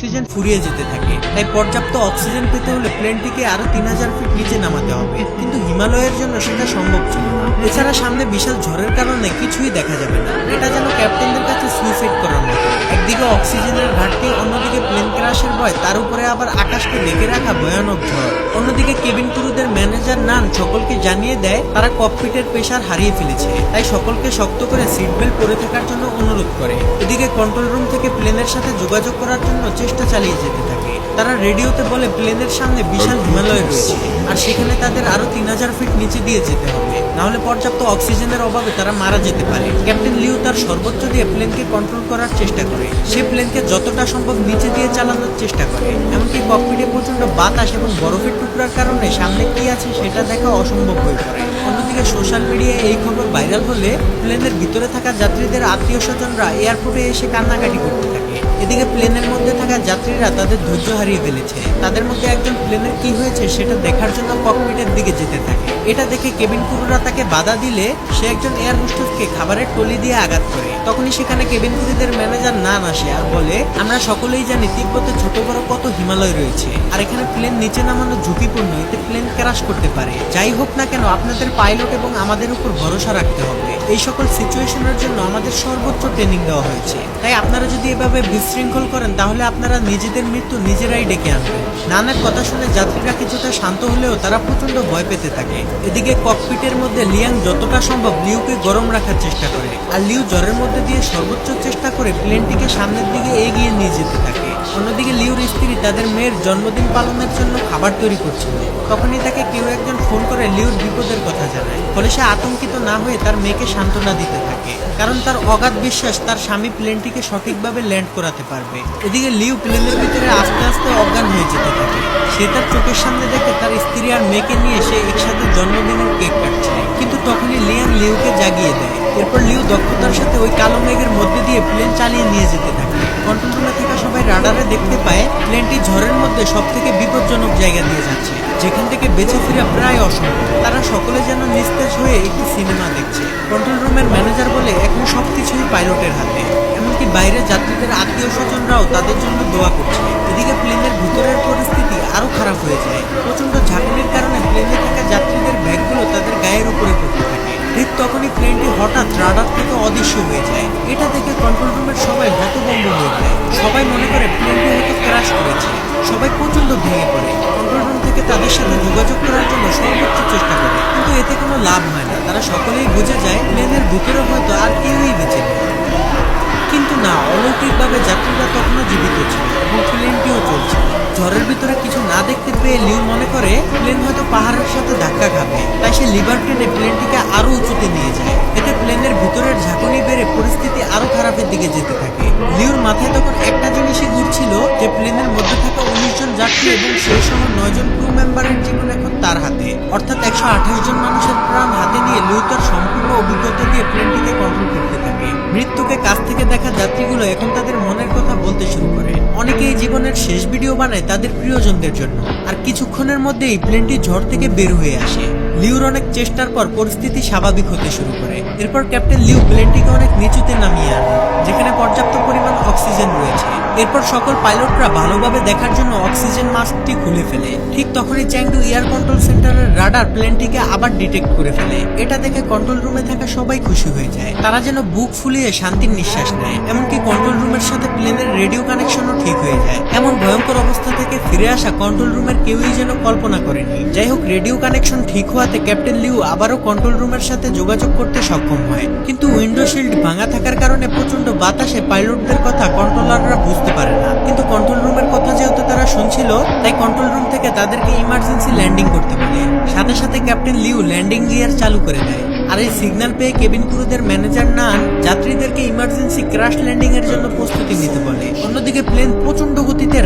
Oxygen ফুরিয়ে যেতে থাকে। তাই পর্যাপ্ত অক্সিজেন পেতে হলে প্লেনটিকে আরও তিন হাজার ফিট নিচে নামাতে হবে। কিন্তু হিমালয়ের জন্য সেটা সম্ভব ছিল না। এছাড়া সামনে বিশাল ঝড়ের কারণে কিছুই দেখা যাবে না। এটা যেন ক্যাপ্টেনদের কাছে সুইসাইড করা একদিকে অক্সিজেনের ঘাটতি, অন্যদিকে প্লেন ক্রাশের ভয়, তার উপরে আবার আকাশকে ঢেকে রাখা ভয়ানক ঝড়। অন্যদিকে কেবিন ক্রুদের ম্যানেজার নান সকলকে জানিয়ে দেয়, তারা ককপিটের প্রেশার হারিয়ে ফেলেছে। তাই সকলকে শক্ত করে সিট বেল্ট পরে থাকার জন্য অনুরোধ করে। এদিকে কন্ট্রোল রুম থেকে প্লেনের সাথে যোগাযোগ করার জন্য চেষ্টা চালিয়ে যেতে থাকে। তারা রেডিওতে বলে প্লেনের সামনে বিশাল হিমালয় রয়েছে। আর সেখানে তাদের আরও তিন হাজার ফিট নিচে দিয়ে যেতে হবে। নাহলে পর্যাপ্ত অক্সিজেনের অভাবে তারা মারা যেতে পারে। ক্যাপ্টেন লিউ তার সর্বোচ্চ দিয়ে প্লেনকে কন্ট্রোল করার চেষ্টা করে। সে প্লেনকে যতটা সম্ভব নিচে দিয়ে চালানোর চেষ্টা করে। এমনকি ককপিটে প্রচণ্ড বাতাস এবং বরফের টুকরার কারণে সামনে কি আছে সেটা দেখা অসম্ভব হয়ে পড়ে। অন্যদিকে সোশ্যাল মিডিয়ায় এই খবর ভাইরাল হলে প্লেনের ভিতরে থাকা যাত্রীদের আত্মীয় স্বজনরা এয়ারপোর্টে এসে কান্নাকাটি করতে থাকে। এদিকে প্লেনের মধ্যে থাকা যাত্রীরা তাদের ধৈর্য হারিয়ে ফেলেছে। তাদের মধ্যে একজন প্লেনের কি হয়েছে সেটা দেখার জন্য ককপিটের দিকে যেতে থাকে। এটা দেখে কেবিন ক্রুরা তাকে বাধা দিলে সে একজন এয়ার হোস্টেসকে খাবারের টলি দিয়ে আঘাত করে। তখনই সেখানে কেবিন ক্রুদের ম্যানেজার নান আসে আর বলে, আমরা সকলেই জানি তিব্বতে ছোট বড় কত হিমালয় রয়েছে, আর এখানে প্লেন নিচে নামানো ঝুঁকিপূর্ণ, এতে প্লেন ক্রাশ করতে পারে। যাই হোক না কেন, আপনাদের পাইলট এবং আমাদের উপর ভরসা রাখতে হবে। এই সকল সিচুয়েশনের জন্য আমাদের সর্বোচ্চ ট্রেনিং দেওয়া হয়েছে। তাই আপনারা যদি এভাবে বিশৃঙ্খল করেন, তাহলে আপনারা নিজেদের মৃত্যু নিজেরাই ডেকে আনবেন। নানের কথা শুনে যাত্রীরা কিছুটা শান্ত হলেও তারা প্রচণ্ড ভয় পেতে থাকে। এদিকে ককপিটের মধ্যে লিয়াং যতটা সম্ভব লিউকে গরম রাখার চেষ্টা করে, আর লিউ জ্বরের মধ্যে দিয়ে সর্বোচ্চ চেষ্টা করে প্লেনটিকে সামনের দিকে এগিয়ে নিয়ে যেতে থাকে। অন্যদিকে লিউর স্ত্রী তাদের মেয়ের জন্মদিন পালনের জন্য খাবার তৈরি করছিল। তখনই তাকে কেউ একজন ফোন করে লিউর বিপদের কথা জানায়। ফলে সে আতঙ্কিত না হয়ে তার মেয়েকে সান্ত্বনা দিতে থাকে। কারণ তার অগাধ বিশ্বাস তার স্বামী প্লেনটিকে সঠিকভাবে ল্যান্ড করাতে পারবে। এদিকে লিউ প্লেনের ভিতরে আস্তে আস্তে অজ্ঞান হয়ে যেতে থাকে। সে তার চোখের সামনে দেখে তার স্ত্রী আর মেয়েকে নিয়ে সে একসাথে জন্মদিনের কেক কাটছে। কিন্তু তখনই লিয়াং লিউকে জাগিয়ে দেয়। এরপর লিউ দক্ষতার সাথে ওই কালো মেঘের মধ্যে দিয়ে প্লেন চালিয়ে নিয়ে যেতে থাকে। কন্ট্রোল রুমে থাকা সবাই রাডারে দেখতে পায়, প্লেনটি ঝড়ের মধ্যে সব থেকে বিপজ্জনক জায়গা দিয়ে যাচ্ছে। যেখান থেকে বেঁচে ফেরা প্রায় অসম্ভব। তারা সকলে যেন নিস্তেজ হয়ে একটি সিনেমা দেখছে। কন্ট্রোল রুমের ম্যানেজার বলে, এখন সবকিছুই পাইলটের হাতে। এমনকি বাইরে যাত্রীদের আত্মীয় স্বজনরাও তাদের জন্য দোয়া করছে। অদৃশ্য হয়ে যায়। এটা দেখে কন্ট্রোল রুমের সবাই হতভম্ব হয়ে যায়। সবাই মনে করে প্লেনটি হয়তো ক্রাশ করেছে। সবাই প্রচণ্ড ভেঙে পড়ে। কন্ট্রোল রুম থেকে তাদের সাথে যোগাযোগ করার জন্য সর্বোচ্চ চেষ্টা করে। কিন্তু এতে কোনো লাভ হয় না। তারা সকলেই বুঝে যায় প্লেনের ভিতরে হয়তো আর কেউই বেঁচে নেই। কিন্তু না, অলৌকিকভাবে যাত্রীরা তখনও জীবিত ছিল এবং প্লেনটিও চলছে। ঝড়ের ভিতরে কিছু না দেখতে পেয়ে লিউ মনে করে, প্লেন হয়তো পাহাড়ের সাথে ধাক্কা খাবে। তাই সে লিভার টেনে প্লেনটিকে আরও উঁচুতে নিয়ে যায়। এতে প্লেনের ভিতরের ঝাঁকুনি বেড়ে পরিস্থিতি আরও খারাপের দিকে যেতে থাকে। লিউর মাথায় তখন একটা জিনিসই ঘুরছিল, যে প্লেনের মধ্যে থাকা উনিশ যাত্রী এবং সেই সহ নয় জন ক্রু মেম্বারের জীবন এখন তার হাতে। অর্থাৎ একশো আঠাশ জন মানুষের প্রাণ হাতে নিয়ে লিউ তার সম্পূর্ণ অভিজ্ঞতা দিয়ে প্লেনটিকে কন্ট্রোল করতে থাকে। মৃত্যুকে কাছ থেকে দেখা যাত্রীগুলো এখন তাদের মনের কথা বলতে শুরু করে। অনেকে এই জীবনের শেষ ভিডিও বানায় তাদের প্রিয়জনদের জন্য। আর কিছুক্ষণের মধ্যেই প্লেনটি ঝড় থেকে বের হয়ে আসে। লিউর অনেক চেষ্টার পর পরিস্থিতি স্বাভাবিক হতে শুরু করে। এরপর ক্যাপ্টেন লিউ প্লেনটিকে অনেক নিচুতে নামিয়ে আনে, যেখানে পর্যাপ্ত পরিমাণ অক্সিজেন রয়েছে। এরপর সকল পাইলটরা ভালোভাবে দেখার জন্য অক্সিজেন মাস্কটি খুলে ফেলে। ঠিক তখনই চ্যাংডু এয়ার কন্ট্রোল সেন্টারের রাডার প্লেনটিকে আবার ডিটেক্ট করে ফেলে। এটা দেখে কন্ট্রোল রুমে থাকা সবাই খুশি হয়ে যায়। তারা যেন বুক ফুলিয়ে শান্তির নিঃশ্বাস নেয়। এমনকি কন্ট্রোল রুমের সাথে প্লেনের রেডিও কানেকশনও ঠিক হয়ে যায়। এমন ভয়ঙ্কর অবস্থা থেকে ফিরে আসা কন্ট্রোল রুমের কেউই যেন কল্পনা করেনি। যাই হোক রেডিও কানেকশন ঠিক হওয়াতে ক্যাপ্টেন লিউ আবারও কন্ট্রোল রুমের সাথে যোগাযোগ করতে সক্ষম হয়। কিন্তু উইন্ডো শিল্ড ভাঙা থাকার কারণে প্রচণ্ড বাতাসে পাইলটদের কথা কন্ট্রোলাররা বুঝতে পারে না। কিন্তু কন্ট্রোল রুমের কথা যেহেতু তারা শুনছিল, তাই কন্ট্রোল রুম থেকে তাদেরকে ইমার্জেন্সি ল্যান্ডিং করতে বলে। সাথে সাথে ক্যাপ্টেন লিউ ল্যান্ডিং গিয়ার চালু করে দেয়। আর এই সিগন্যাল পেয়ে কেবিন ক্রুদের ম্যানেজার নান যাত্রীদেরকে ইমার্জেন্সি ক্রাশ ল্যান্ডিং এর জন্য প্রস্তুতি নিতে বলে। অন্যদিকে প্লেন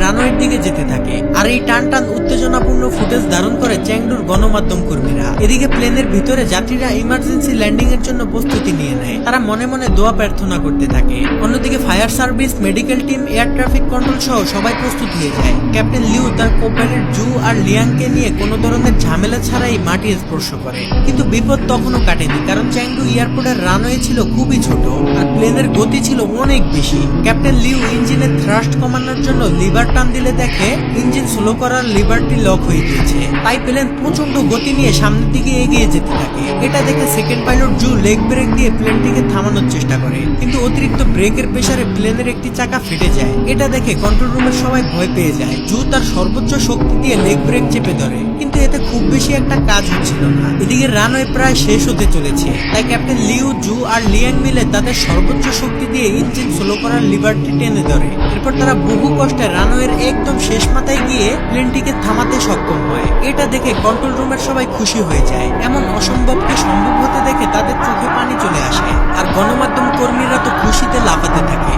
রানওয়ের দিকে যেতে থাকে। আর এই টান টান উত্তেজনাপূর্ণ ফুটেজ ধারণ করে চ্যাংডুর গণমাধ্যম কর্মীরা। এদিকে প্লেনের ভিতরে যাত্রীরা ইমার্জেন্সি ল্যান্ডিং এর জন্য প্রস্তুতি নিয়ে নেয়। তারা মনে মনে দোয়া প্রার্থনা করতে থাকে। অন্যদিকে fire service medical team air traffic control সহ সবাই প্রস্তুত হয়ে যায়। ক্যাপ্টেন লিউ তার কোপাইলট জু আর লিয়াংকে নিয়ে কোনো ধরনের ঝামেলা ছাড়াই মাটি স্পর্শ করে। কিন্তু বিপদ তখনও কাটেনি, কারণ চ্যাংডু এয়ারপোর্টের রানওয়ে ছিল খুবই ছোট। আর প্লেনের গতি ছিল অনেক বেশি। ক্যাপ্টেন লিউ ইঞ্জিনের থ্রাস্ট কমানোর জন্য লিভার টান দিলে দেখে ইঞ্জিন স্লো করার লিভারটি লক হয়ে গিয়েছে। তাই প্লেন প্রচণ্ড গতি নিয়ে সামনের দিকে এগিয়ে যেতে থাকে। এটা দেখে second pilot Xu leg brake দিয়ে প্লেনটিকে থামানোর চেষ্টা করে। কিন্তু অতিরিক্ত ব্রেকের প্রেসারে প্লেনের একটি চাকা ফেটে যায়। এটা দেখে কন্ট্রোল রুমের সবাই ভয় পেয়ে যায়। জু তার সর্বোচ্চ শক্তি দিয়ে লেগ ব্রেক চেপে ধরে। কিন্তু এতে খুব বেশি একটা কাজ হচ্ছিল না। এদিকে রানওয়ে প্রায় শেষ হতে চলেছে। তাই ক্যাপ্টেন লিউ, জু আর লিয়াং মিলে তাদের সর্বোচ্চ শক্তি দিয়ে ইঞ্জিন স্লো করার লিভারটি টেনে ধরে। এরপর তারা বহু কষ্টে রানওয়ের একদম শেষ মাথায় গিয়ে প্লেনটিকে থামাতে সক্ষম হয়। এটা দেখে কন্ট্রোল রুমের সবাই খুশি হয়ে যায়। এমন অসম্ভবকে সম্ভব হতে দেখে তাদের চোখে পানি চলে আসে। আর গণমাধ্যম কর্মীরা তো খুশিতে লাফাতে থাকে।